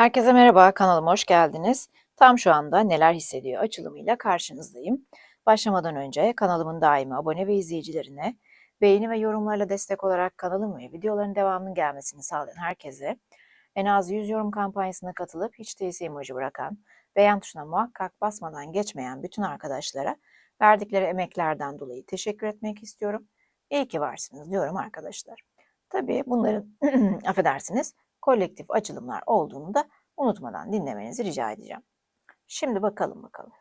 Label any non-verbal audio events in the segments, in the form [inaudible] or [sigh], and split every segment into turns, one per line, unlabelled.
Herkese merhaba, kanalıma hoş geldiniz. Tam şu anda Neler Hissediyor açılımıyla karşınızdayım. Başlamadan önce kanalımın daimi abone ve izleyicilerine, beğeni ve yorumlarla destek olarak kanalım ve videoların devamının gelmesini sağlayan herkese, en az 100 yorum kampanyasına katılıp hiç değilse emoji bırakan, beğen tuşuna muhakkak basmadan geçmeyen bütün arkadaşlara verdikleri emeklerden dolayı teşekkür etmek istiyorum. İyi ki varsınız diyorum arkadaşlar. Tabii bunların, [clears throat] affedersiniz, kolektif açılımlar olduğunu da unutmadan dinlemenizi rica edeceğim. Şimdi bakalım bakalım.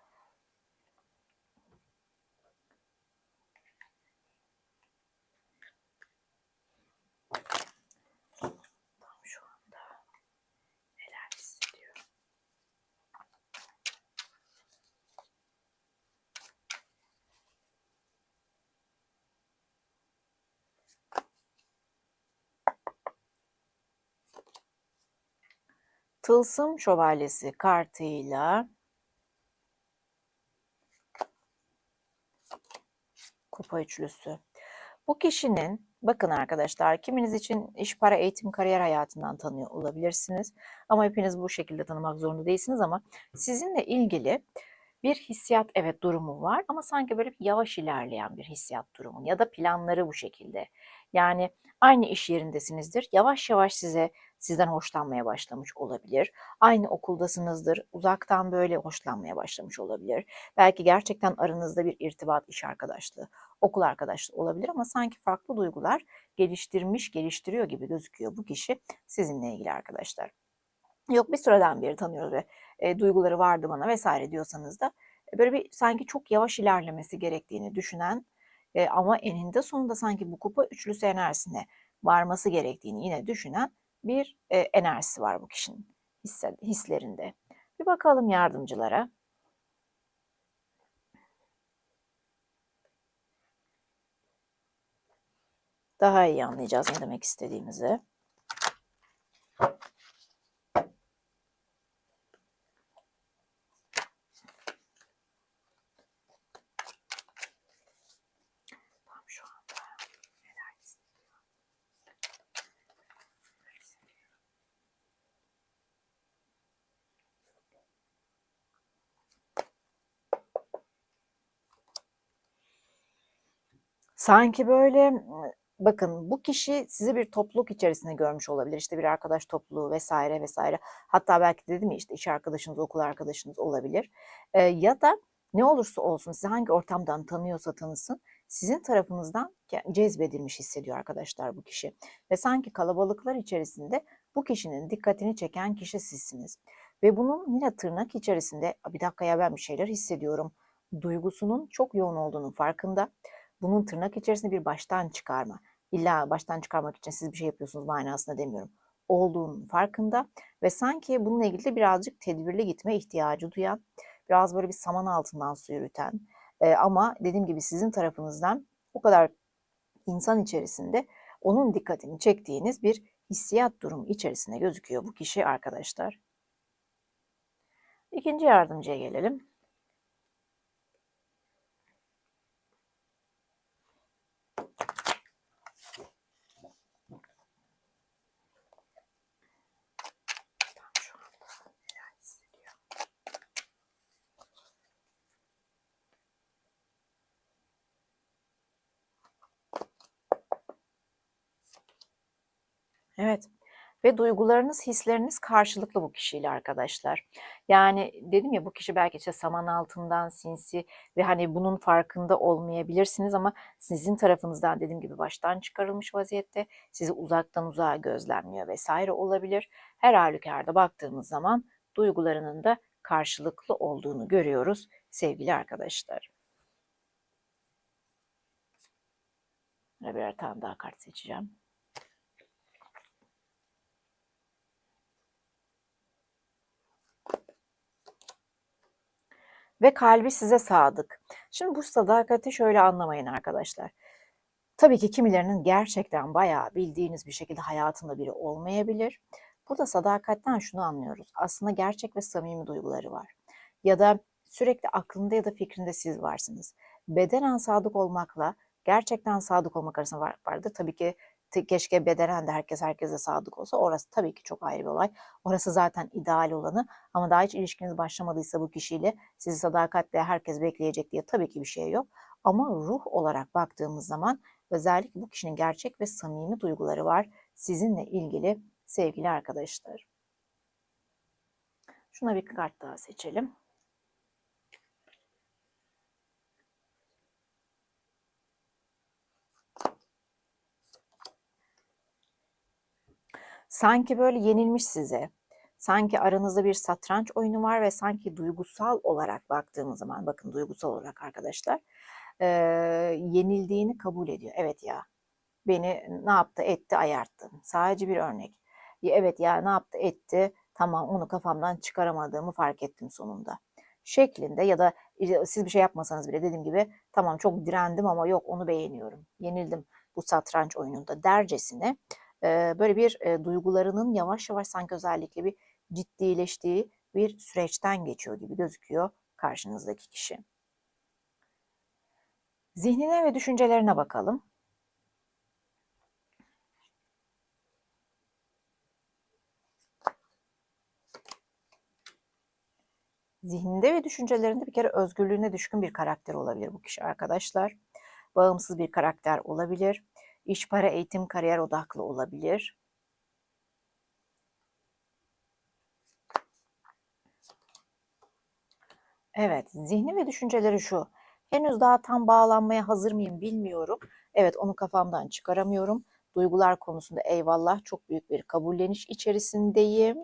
Tılsım Şövalyesi kartıyla Kupa üçlüsü. Bu kişinin bakın arkadaşlar kiminiz için iş, para, eğitim, kariyer hayatından tanıyor olabilirsiniz. Ama hepiniz bu şekilde tanımak zorunda değilsiniz ama sizinle ilgili bir hissiyat evet durumu var ama sanki böyle bir yavaş ilerleyen bir hissiyat durumu ya da planları bu şekilde. Yani aynı iş yerindesinizdir. Yavaş yavaş size sizden hoşlanmaya başlamış olabilir. Aynı okuldasınızdır. Uzaktan böyle hoşlanmaya başlamış olabilir. Belki gerçekten aranızda bir irtibat, iş arkadaşlığı, okul arkadaşlığı olabilir ama sanki farklı duygular geliştirmiş, geliştiriyor gibi gözüküyor bu kişi sizinle ilgili arkadaşlar. Yok bir süreden beri tanıyoruz ve e, duyguları vardı bana vesaire diyorsanız da böyle bir sanki çok yavaş ilerlemesi gerektiğini düşünen e, ama eninde sonunda sanki bu kupa üçlüsü enerjisine varması gerektiğini yine düşünen bir e, enerjisi var bu kişinin hisse, hislerinde. Bir bakalım yardımcılara. Daha iyi anlayacağız ne demek istediğimizi. Sanki böyle bakın bu kişi sizi bir topluluk içerisinde görmüş olabilir. İşte bir arkadaş topluluğu vesaire vesaire. Hatta belki dedim ya işte iş arkadaşınız, okul arkadaşınız olabilir. Ee, ya da ne olursa olsun sizi hangi ortamdan tanıyorsa tanısın sizin tarafınızdan cezbedilmiş hissediyor arkadaşlar bu kişi. Ve sanki kalabalıklar içerisinde bu kişinin dikkatini çeken kişi sizsiniz. Ve bunun yine tırnak içerisinde bir dakika ya ben bir şeyler hissediyorum duygusunun çok yoğun olduğunun farkında. Bunun tırnak içerisinde bir baştan çıkarma. İlla baştan çıkarmak için siz bir şey yapıyorsunuz manasında demiyorum. Olduğunun farkında ve sanki bununla ilgili de birazcık tedbirli gitme ihtiyacı duyan, biraz böyle bir saman altından su yürüten e, ama dediğim gibi sizin tarafınızdan o kadar insan içerisinde onun dikkatini çektiğiniz bir hissiyat durumu içerisinde gözüküyor bu kişi arkadaşlar. İkinci yardımcıya gelelim. Evet. Ve duygularınız, hisleriniz karşılıklı bu kişiyle arkadaşlar. Yani dedim ya bu kişi belki işte saman altından sinsi ve hani bunun farkında olmayabilirsiniz ama sizin tarafınızdan dediğim gibi baştan çıkarılmış vaziyette sizi uzaktan uzağa gözlemliyor vesaire olabilir. Her halükarda baktığımız zaman duygularının da karşılıklı olduğunu görüyoruz sevgili arkadaşlar. Birer tane daha kart seçeceğim. Ve kalbi size sadık. Şimdi bu sadakati şöyle anlamayın arkadaşlar. Tabii ki kimilerinin gerçekten bayağı bildiğiniz bir şekilde hayatında biri olmayabilir. Burada sadakatten şunu anlıyoruz. Aslında gerçek ve samimi duyguları var. Ya da sürekli aklında ya da fikrinde siz varsınız. Bedenen sadık olmakla gerçekten sadık olmak arasında var, vardır. Tabii ki keşke bedenen de herkes herkese sadık olsa orası tabii ki çok ayrı bir olay. Orası zaten ideal olanı ama daha hiç ilişkiniz başlamadıysa bu kişiyle sizi sadakatle herkes bekleyecek diye tabii ki bir şey yok. Ama ruh olarak baktığımız zaman özellikle bu kişinin gerçek ve samimi duyguları var sizinle ilgili sevgili arkadaşlar. Şuna bir kart daha seçelim. Sanki böyle yenilmiş size. Sanki aranızda bir satranç oyunu var ve sanki duygusal olarak baktığımız zaman, bakın duygusal olarak arkadaşlar, eee, yenildiğini kabul ediyor. Evet ya, beni ne yaptı, etti, ayarttı. Sadece bir örnek. Evet ya ne yaptı, etti, tamam onu kafamdan çıkaramadığımı fark ettim sonunda. Şeklinde ya da e, siz bir şey yapmasanız bile dediğim gibi tamam çok direndim ama yok onu beğeniyorum. Yenildim bu satranç oyununda dercesine böyle bir duygularının yavaş yavaş sanki özellikle bir ciddileştiği bir süreçten geçiyor gibi gözüküyor karşınızdaki kişi. Zihnine ve düşüncelerine bakalım. Zihninde ve düşüncelerinde bir kere özgürlüğüne düşkün bir karakter olabilir bu kişi arkadaşlar. Bağımsız bir karakter olabilir. İş, para, eğitim, kariyer odaklı olabilir. Evet, zihni ve düşünceleri şu. Henüz daha tam bağlanmaya hazır mıyım bilmiyorum. Evet, onu kafamdan çıkaramıyorum. Duygular konusunda eyvallah çok büyük bir kabulleniş içerisindeyim.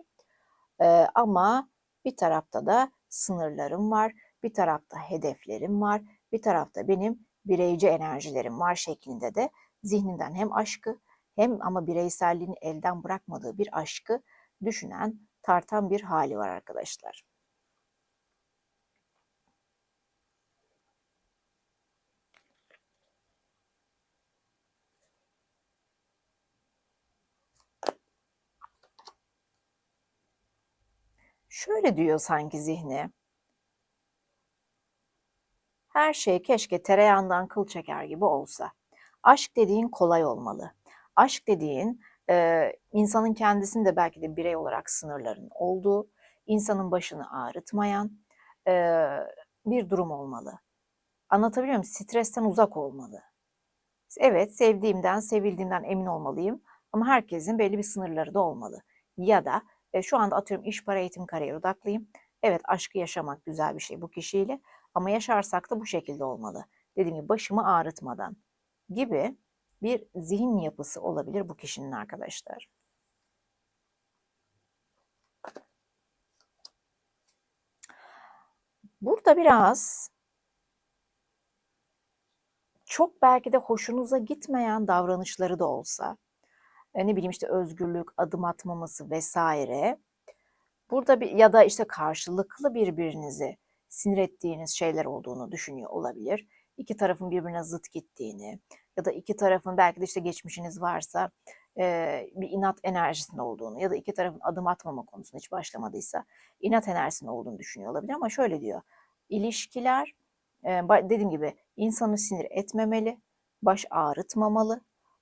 Ee, ama bir tarafta da sınırlarım var, bir tarafta hedeflerim var, bir tarafta benim bireyci enerjilerim var şeklinde de zihninden hem aşkı hem ama bireyselliğini elden bırakmadığı bir aşkı düşünen, tartan bir hali var arkadaşlar. Şöyle diyor sanki zihni. Her şey keşke tereyağından kıl çeker gibi olsa. Aşk dediğin kolay olmalı. Aşk dediğin e, insanın kendisinde belki de birey olarak sınırların olduğu, insanın başını ağrıtmayan e, bir durum olmalı. Anlatabiliyor muyum? Stresten uzak olmalı. Evet, sevdiğimden, sevildiğimden emin olmalıyım ama herkesin belli bir sınırları da olmalı. Ya da e, şu anda atıyorum iş, para, eğitim, kariyer odaklıyım. Evet, aşkı yaşamak güzel bir şey bu kişiyle ama yaşarsak da bu şekilde olmalı. Dediğim gibi başımı ağrıtmadan gibi bir zihin yapısı olabilir bu kişinin arkadaşlar. Burada biraz çok belki de hoşunuza gitmeyen davranışları da olsa, e, ne bileyim işte özgürlük, adım atmaması vesaire. Burada bir ya da işte karşılıklı birbirinizi sinir ettiğiniz şeyler olduğunu düşünüyor olabilir. İki tarafın birbirine zıt gittiğini ya da iki tarafın belki de işte geçmişiniz varsa e, bir inat enerjisinde olduğunu ya da iki tarafın adım atmama konusunda hiç başlamadıysa inat enerjisinde olduğunu düşünüyor olabilir ama şöyle diyor. İlişkiler e, dediğim gibi insanı sinir etmemeli, baş ağrıtmamalı.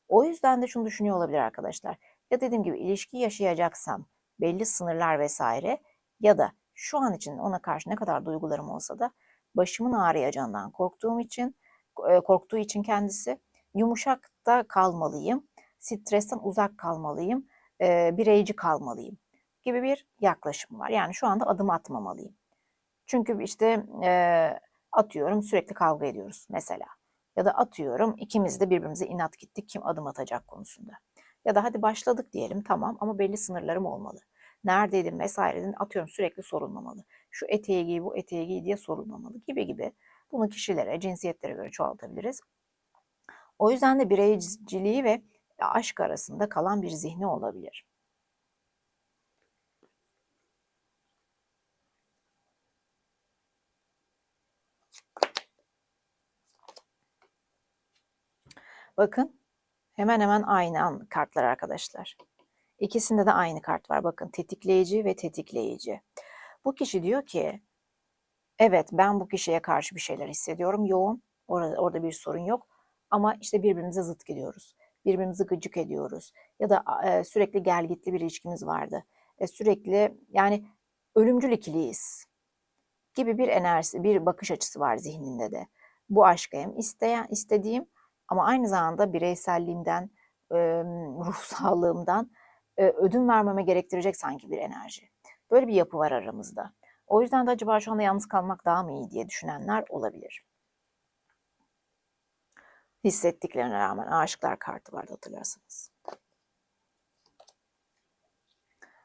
O yüzden de şunu düşünüyor olabilir arkadaşlar. Ya dediğim gibi ilişki yaşayacaksam belli sınırlar vesaire ya da şu an için ona karşı ne kadar duygularım olsa da başımın ağrıyacağından korktuğum için korktuğu için kendisi yumuşak da kalmalıyım, stresten uzak kalmalıyım, e, bireyci kalmalıyım gibi bir yaklaşım var. Yani şu anda adım atmamalıyım. Çünkü işte e, atıyorum sürekli kavga ediyoruz mesela. Ya da atıyorum ikimiz de birbirimize inat gittik kim adım atacak konusunda. Ya da hadi başladık diyelim tamam ama belli sınırlarım olmalı. Neredeydin vesairedin atıyorum sürekli sorulmamalı. Şu eteği giy bu eteği giy diye sorulmamalı gibi gibi. Bunu kişilere, cinsiyetlere göre çoğaltabiliriz. O yüzden de bireyciliği ve aşk arasında kalan bir zihni olabilir. Bakın hemen hemen aynı kartlar arkadaşlar. İkisinde de aynı kart var. Bakın tetikleyici ve tetikleyici. Bu kişi diyor ki evet ben bu kişiye karşı bir şeyler hissediyorum yoğun. Orada, orada bir sorun yok. Ama işte birbirimize zıt gidiyoruz. birbirimizi gıcık ediyoruz ya da e, sürekli gelgitli bir ilişkimiz vardı. E, sürekli yani ölümcül ikiliyiz gibi bir enerjisi, bir bakış açısı var zihninde de. Bu aşkı hem isteyen, istediğim ama aynı zamanda bireyselliğimden, e, ruh [laughs] sağlığımdan e, ödün vermeme gerektirecek sanki bir enerji. Böyle bir yapı var aramızda. O yüzden de acaba şu anda yalnız kalmak daha mı iyi diye düşünenler olabilir. Hissettiklerine rağmen aşıklar kartı vardı hatırlarsanız.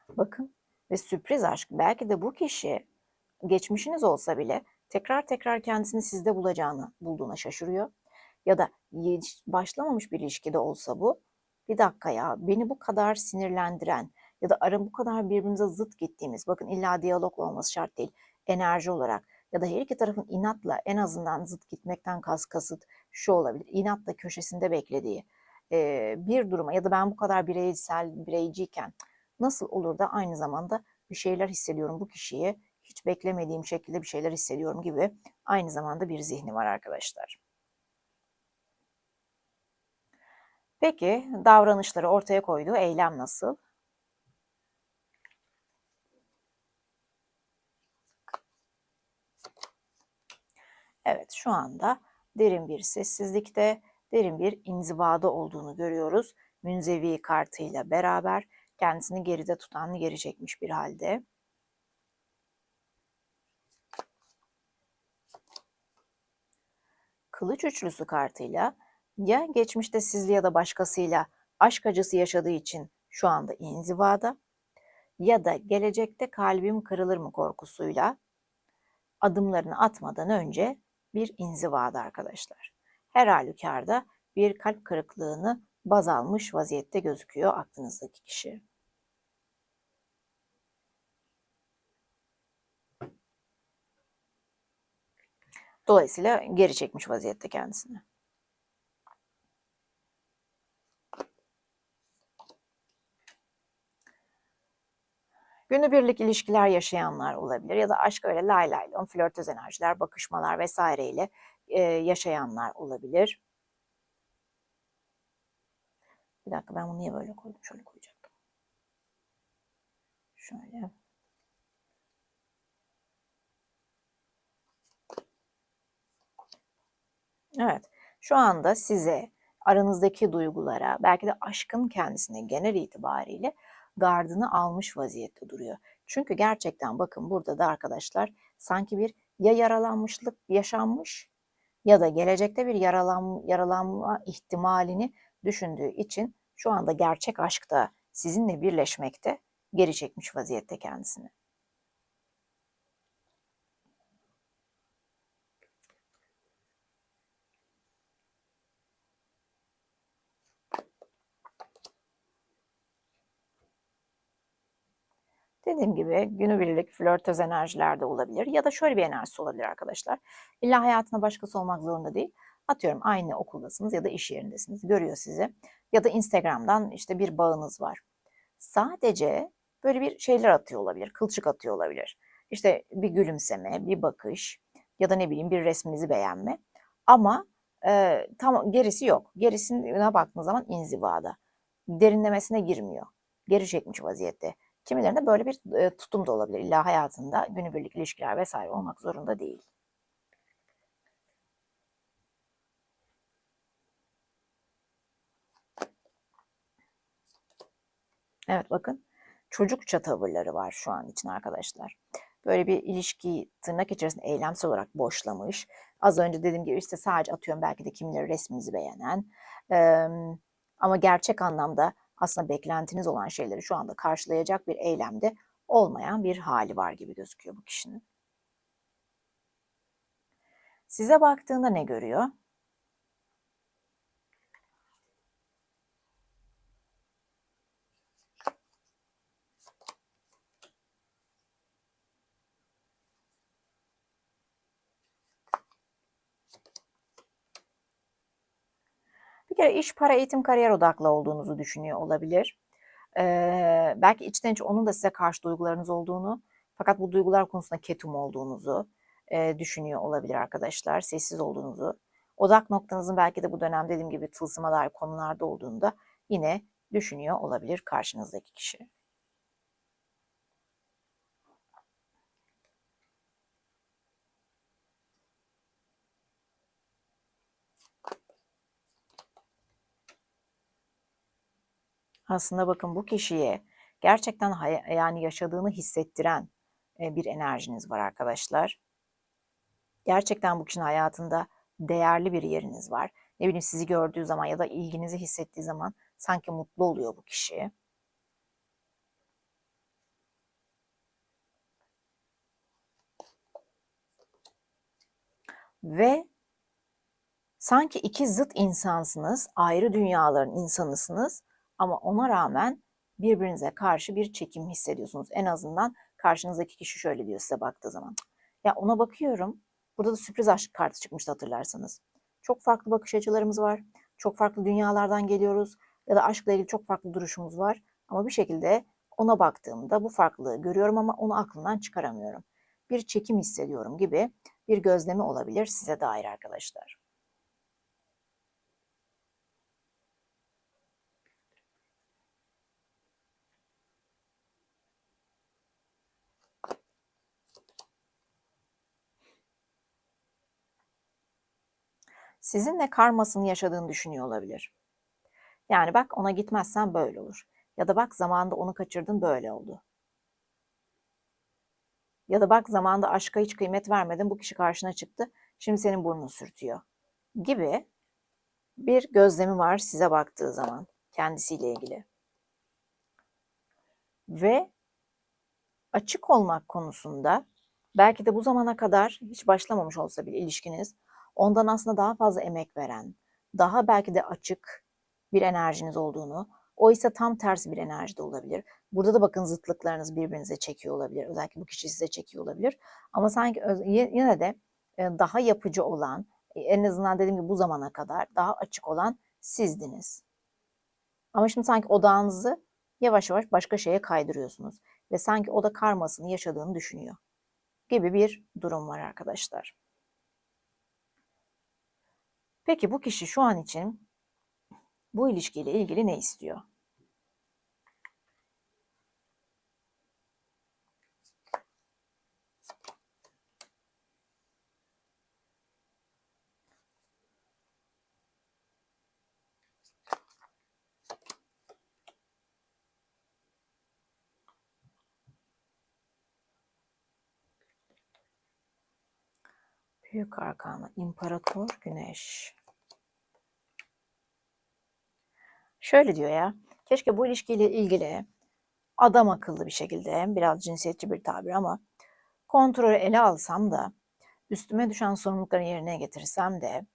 Bakın ve sürpriz aşk belki de bu kişi geçmişiniz olsa bile tekrar tekrar kendisini sizde bulacağını bulduğuna şaşırıyor. Ya da başlamamış bir ilişkide olsa bu bir dakika ya beni bu kadar sinirlendiren ya da ara bu kadar birbirimize zıt gittiğimiz bakın illa diyalogla olması şart değil enerji olarak ya da her iki tarafın inatla en azından zıt gitmekten kas kasıt şu olabilir inatla köşesinde beklediği e, bir duruma ya da ben bu kadar bireysel bireyciyken nasıl olur da aynı zamanda bir şeyler hissediyorum bu kişiye hiç beklemediğim şekilde bir şeyler hissediyorum gibi aynı zamanda bir zihni var arkadaşlar. Peki davranışları ortaya koyduğu eylem nasıl? Evet şu anda derin bir sessizlikte, derin bir inzivada olduğunu görüyoruz. Münzevi kartıyla beraber kendisini geride tutan, geri çekmiş bir halde. Kılıç üçlüsü kartıyla ya geçmişte sizle ya da başkasıyla aşk acısı yaşadığı için şu anda inzivada ya da gelecekte kalbim kırılır mı korkusuyla adımlarını atmadan önce bir inzivada arkadaşlar. Her halükarda bir kalp kırıklığını baz almış vaziyette gözüküyor aklınızdaki kişi. Dolayısıyla geri çekmiş vaziyette kendisini. Günübirlik ilişkiler yaşayanlar olabilir ya da aşk öyle lay lay lon, flörtöz enerjiler, bakışmalar vesaireyle e, yaşayanlar olabilir. Bir dakika ben bunu niye böyle koydum? Şöyle koyacaktım. Şöyle. Evet. Şu anda size aranızdaki duygulara, belki de aşkın kendisine genel itibariyle gardını almış vaziyette duruyor. Çünkü gerçekten bakın burada da arkadaşlar sanki bir ya yaralanmışlık yaşanmış ya da gelecekte bir yaralan, yaralanma ihtimalini düşündüğü için şu anda gerçek aşkta sizinle birleşmekte geri çekmiş vaziyette kendisini. Dediğim gibi günübirlik flörtöz enerjiler de olabilir ya da şöyle bir enerjisi olabilir arkadaşlar. İlla hayatına başkası olmak zorunda değil. Atıyorum aynı okuldasınız ya da iş yerindesiniz. Görüyor sizi. Ya da Instagram'dan işte bir bağınız var. Sadece böyle bir şeyler atıyor olabilir. Kılçık atıyor olabilir. İşte bir gülümseme, bir bakış ya da ne bileyim bir resminizi beğenme. Ama e, tam gerisi yok. Gerisine baktığınız zaman inzivada. Derinlemesine girmiyor. Geri çekmiş vaziyette. Kimilerinde böyle bir e, tutum da olabilir. İlla hayatında günübirlik ilişkiler vesaire olmak zorunda değil. Evet bakın çocukça tavırları var şu an için arkadaşlar. Böyle bir ilişkiyi tırnak içerisinde eylemsel olarak boşlamış. Az önce dediğim gibi işte sadece atıyorum belki de kimileri resminizi beğenen. Ee, ama gerçek anlamda aslında beklentiniz olan şeyleri şu anda karşılayacak bir eylemde olmayan bir hali var gibi gözüküyor bu kişinin. Size baktığında ne görüyor? Bir kere iş, para, eğitim, kariyer odaklı olduğunuzu düşünüyor olabilir. Ee, belki içten içe onun da size karşı duygularınız olduğunu fakat bu duygular konusunda ketum olduğunuzu e, düşünüyor olabilir arkadaşlar. Sessiz olduğunuzu. Odak noktanızın belki de bu dönem dediğim gibi tılsıma dair konularda olduğunda yine düşünüyor olabilir karşınızdaki kişi. Aslında bakın bu kişiye gerçekten yani yaşadığını hissettiren bir enerjiniz var arkadaşlar. Gerçekten bu kişinin hayatında değerli bir yeriniz var. Ne bileyim sizi gördüğü zaman ya da ilginizi hissettiği zaman sanki mutlu oluyor bu kişi. Ve sanki iki zıt insansınız, ayrı dünyaların insanısınız ama ona rağmen birbirinize karşı bir çekim hissediyorsunuz. En azından karşınızdaki kişi şöyle diyor size baktığı zaman. Ya ona bakıyorum. Burada da sürpriz aşk kartı çıkmıştı hatırlarsanız. Çok farklı bakış açılarımız var. Çok farklı dünyalardan geliyoruz. Ya da aşkla ilgili çok farklı duruşumuz var. Ama bir şekilde ona baktığımda bu farklılığı görüyorum ama onu aklımdan çıkaramıyorum. Bir çekim hissediyorum gibi bir gözlemi olabilir size dair arkadaşlar. Sizinle karmasını yaşadığını düşünüyor olabilir. Yani bak ona gitmezsen böyle olur. Ya da bak zamanında onu kaçırdın böyle oldu. Ya da bak zamanında aşka hiç kıymet vermedin bu kişi karşına çıktı. Şimdi senin burnunu sürtüyor. Gibi bir gözlemi var size baktığı zaman kendisiyle ilgili. Ve açık olmak konusunda belki de bu zamana kadar hiç başlamamış olsa bile ilişkiniz ondan aslında daha fazla emek veren, daha belki de açık bir enerjiniz olduğunu, o ise tam tersi bir enerjide olabilir. Burada da bakın zıtlıklarınız birbirinize çekiyor olabilir. Özellikle bu kişi size çekiyor olabilir. Ama sanki yine de daha yapıcı olan, e, en azından dediğim gibi bu zamana kadar daha açık olan sizdiniz. Ama şimdi sanki odağınızı yavaş yavaş başka şeye kaydırıyorsunuz. Ve sanki o da karmasını yaşadığını düşünüyor. Gibi bir durum var arkadaşlar. Peki bu kişi şu an için bu ilişkiyle ilgili ne istiyor? Büyük arkana İmparator Güneş. Şöyle diyor ya. Keşke bu ilişkiyle ilgili adam akıllı bir şekilde biraz cinsiyetçi bir tabir ama kontrolü ele alsam da üstüme düşen sorumlulukları yerine getirsem de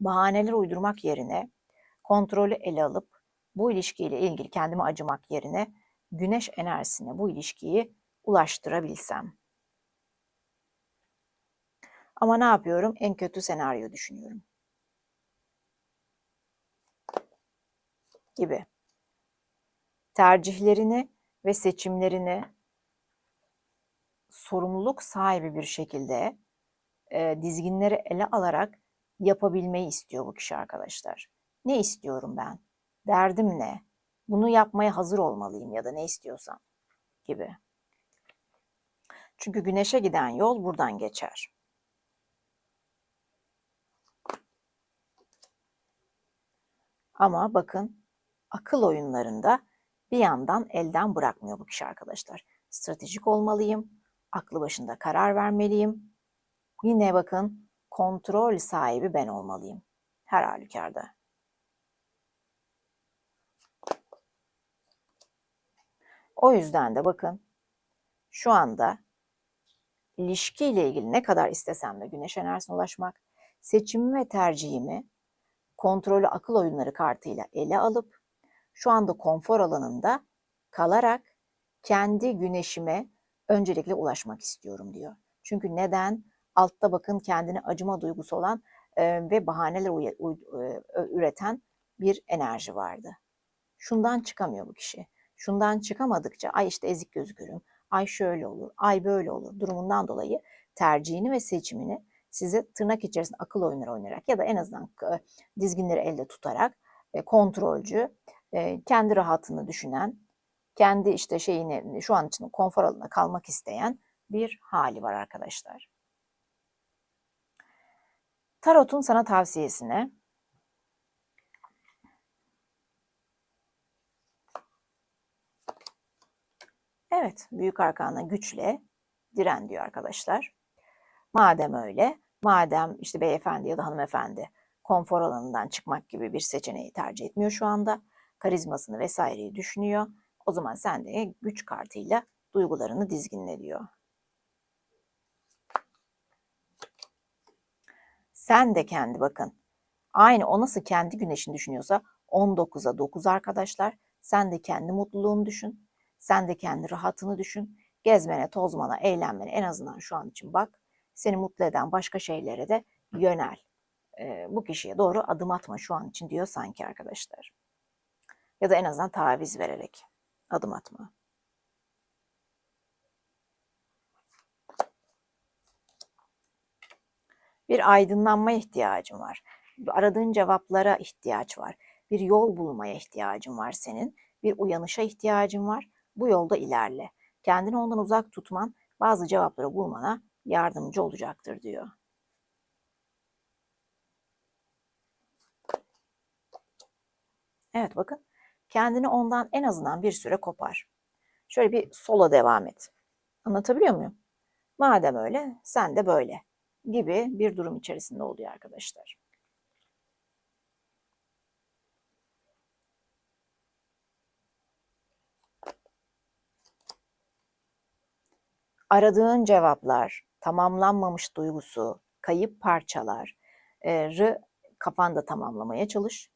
bahaneler uydurmak yerine kontrolü ele alıp bu ilişkiyle ilgili kendime acımak yerine güneş enerjisine bu ilişkiyi ulaştırabilsem. Ama ne yapıyorum? En kötü senaryo düşünüyorum. Gibi. Tercihlerini ve seçimlerini sorumluluk sahibi bir şekilde e, dizginleri ele alarak yapabilmeyi istiyor bu kişi arkadaşlar. Ne istiyorum ben? Derdim ne? Bunu yapmaya hazır olmalıyım ya da ne istiyorsam gibi. Çünkü güneşe giden yol buradan geçer. Ama bakın akıl oyunlarında bir yandan elden bırakmıyor bu kişi arkadaşlar. Stratejik olmalıyım, aklı başında karar vermeliyim. Yine bakın kontrol sahibi ben olmalıyım her halükarda. O yüzden de bakın şu anda ilişkiyle ilgili ne kadar istesem de güneş enerjisine ulaşmak, seçimimi ve tercihimi kontrolü akıl oyunları kartıyla ele alıp şu anda konfor alanında kalarak kendi güneşime öncelikle ulaşmak istiyorum diyor. Çünkü neden? Altta bakın kendine acıma duygusu olan e, ve bahaneler e, üreten bir enerji vardı. Şundan çıkamıyor bu kişi. Şundan çıkamadıkça ay işte ezik gözükürüm, ay şöyle olur, ay böyle olur durumundan dolayı tercihini ve seçimini sizi tırnak içerisinde akıl oyunları oynayarak ya da en azından dizginleri elde tutarak kontrolcü, kendi rahatını düşünen, kendi işte şeyini şu an için konfor alanında kalmak isteyen bir hali var arkadaşlar. Tarot'un sana tavsiyesine Evet, büyük arkana güçle diren diyor arkadaşlar. Madem öyle, madem işte beyefendi ya da hanımefendi konfor alanından çıkmak gibi bir seçeneği tercih etmiyor şu anda, karizmasını vesaireyi düşünüyor. O zaman sen de güç kartıyla duygularını dizginle diyor. Sen de kendi bakın. Aynı o nasıl kendi güneşini düşünüyorsa 19'a 9 arkadaşlar. Sen de kendi mutluluğunu düşün. Sen de kendi rahatını düşün. Gezmene, tozmana, eğlenmene en azından şu an için bak. Seni mutlu eden başka şeylere de yönel. Ee, bu kişiye doğru adım atma şu an için diyor sanki arkadaşlar. Ya da en azından taviz vererek adım atma. Bir aydınlanma ihtiyacın var. Aradığın cevaplara ihtiyaç var. Bir yol bulmaya ihtiyacın var senin. Bir uyanışa ihtiyacın var. Bu yolda ilerle. Kendini ondan uzak tutman bazı cevapları bulmana yardımcı olacaktır diyor. Evet bakın kendini ondan en azından bir süre kopar. Şöyle bir sola devam et. Anlatabiliyor muyum? Madem öyle sen de böyle gibi bir durum içerisinde oluyor arkadaşlar. Aradığın cevaplar, tamamlanmamış duygusu, kayıp parçaları kafanda tamamlamaya çalış.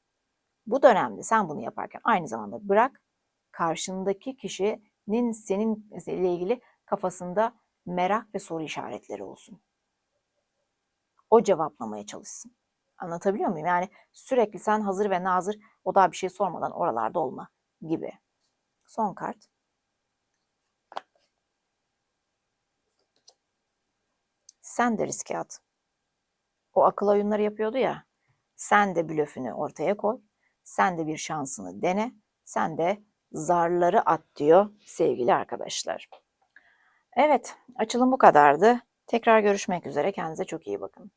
Bu dönemde sen bunu yaparken aynı zamanda bırak karşındaki kişinin seninle ilgili kafasında merak ve soru işaretleri olsun. O cevaplamaya çalışsın. Anlatabiliyor muyum? Yani sürekli sen hazır ve nazır o daha bir şey sormadan oralarda olma gibi. Son kart. Sen de riske at. O akıl oyunları yapıyordu ya. Sen de blöfünü ortaya koy. Sen de bir şansını dene. Sen de zarları at diyor sevgili arkadaşlar. Evet, açılım bu kadardı. Tekrar görüşmek üzere. Kendinize çok iyi bakın.